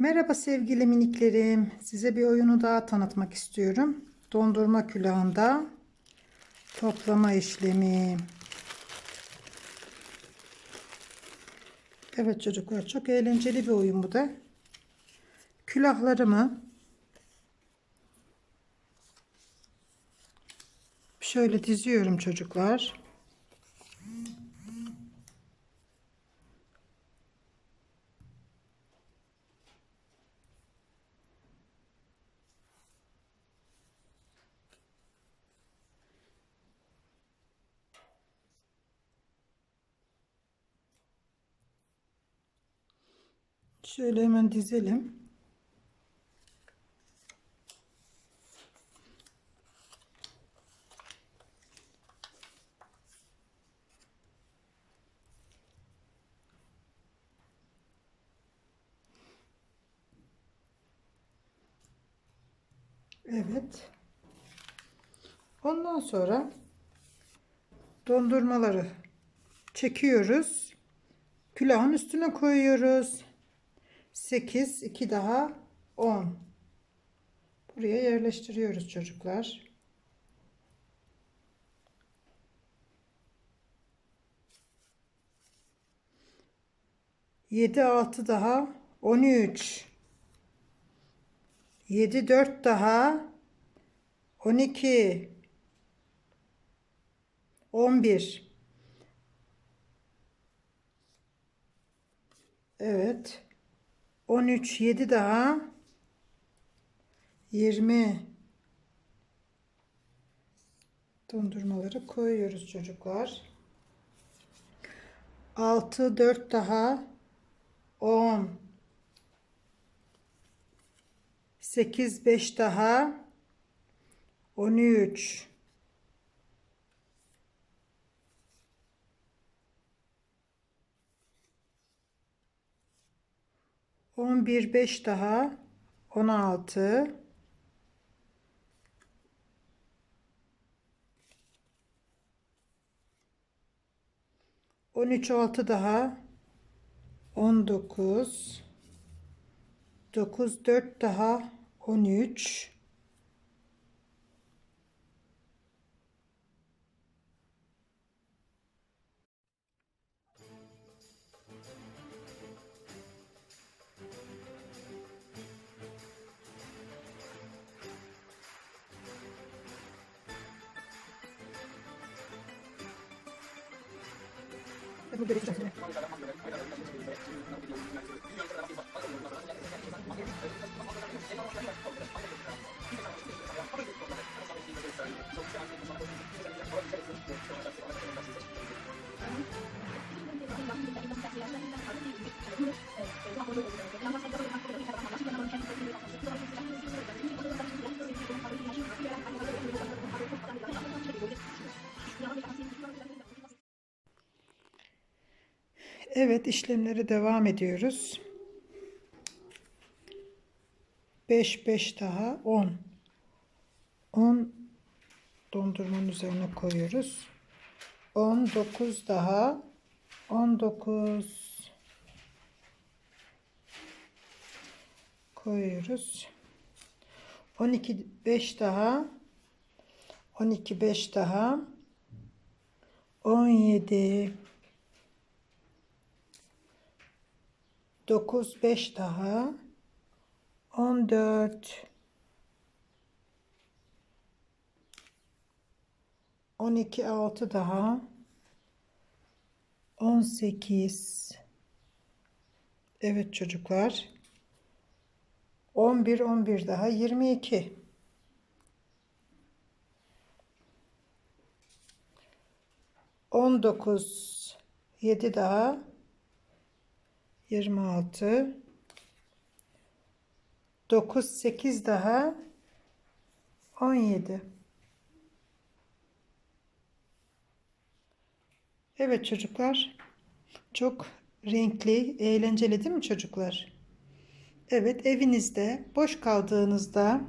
Merhaba sevgili miniklerim. Size bir oyunu daha tanıtmak istiyorum. Dondurma külahında toplama işlemi. Evet çocuklar çok eğlenceli bir oyun bu da. Külahlarımı şöyle diziyorum çocuklar. Şöyle hemen dizelim. Evet. Ondan sonra dondurmaları çekiyoruz. Külahın üstüne koyuyoruz. 8, 2 daha 10. Buraya yerleştiriyoruz çocuklar. Yedi altı daha on üç. Yedi dört daha on iki. On bir. Evet. 13 7 daha. 20 dondurmaları koyuyoruz çocuklar. 6 4 daha. 10 8 5 daha. 13 11 5 daha 16 13 6 daha 19 9 4 daha 13すいません。Evet işlemleri devam ediyoruz. 5 5 daha 10. 10 dondurmanın üzerine koyuyoruz. 19 daha 19 koyuyoruz. 12 5 daha 12 5 daha 17 9 5 daha. 14 12 6 daha. 18 Evet çocuklar. 11 11 daha. 22 19 7 daha 26 9 8 daha 17 Evet çocuklar çok renkli eğlenceli değil mi çocuklar? Evet evinizde boş kaldığınızda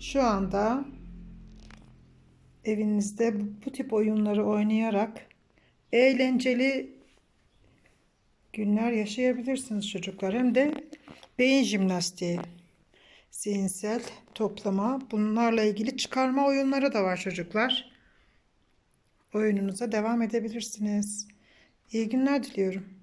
şu anda evinizde bu tip oyunları oynayarak eğlenceli günler yaşayabilirsiniz çocuklar. Hem de beyin jimnastiği, zihinsel toplama, bunlarla ilgili çıkarma oyunları da var çocuklar. Oyununuza devam edebilirsiniz. İyi günler diliyorum.